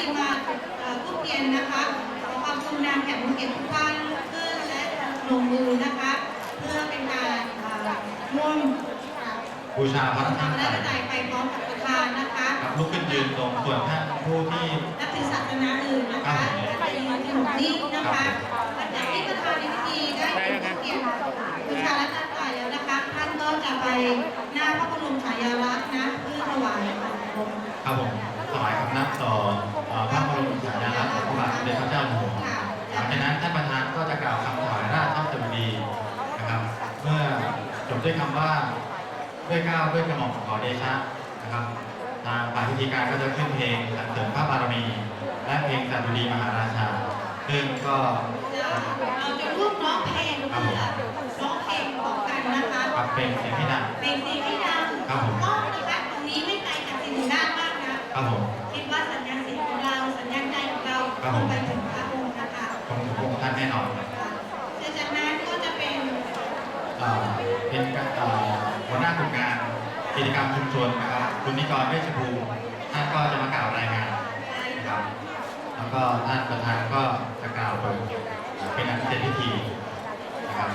ทีมาเอ่อผู้เรียนนะคะขอความกรุณาแขกผู้เกียรติทุกท่านลุกขึ้นและลงมือนะคะ เพื่อเป็นการเอ่อร่วมบูชาพระทำธาตุและกระจายไปพร้อมกับประธานนะคะครับลุกขึ้นยืนตรงส่วนท่านผู้ที่นับถือศาสนาอื่นนะคะไปยืนที่หนุ่มนิ่งนะคะหลังจากที่ประธานในพิธีได้เป็นผู้เกียรติบูชาและตั้งใจแล้วนะคะ ท่านก็จะไปหน้าพระบรมฉายาลักษณ์นะเพื่อถวายบังคมครับผมถวายคำนับต่อเอ่ ด้วยคำว่าด้วยเกล้าวด้วยกระหม่อมขอเดชะนะครับ ทางฝ่ายพิธีการก็จะขึ้นเพลงสรรเสริญพระบารมี และเพลงสดุดีมหาราชา ซึ่งก็เราจะร่วมร้องเพลงเพื่อร้องเพลงของกันนะคะปรับเป็นเสียงที่ดังเป็นสิ่งที่ดังครับผมต้องนะคะตรงนี้ไม่ไกลจากสิ่งที่ด้านมากนะครับผมคิดว่าสัญญาณเสียงของเราสัญญาณใจของเราครับคผม เป็นหัวหน้ากลุ่มงานกิจกรรมชุมชนนะครับคุณนิกรเวชภูมิท่านก็จะมากล่าวรายงานนะครับแล้วก็ท่านประธานก็จะกล่าวเปิดเป็นอันเสร็จพิธีนะครับ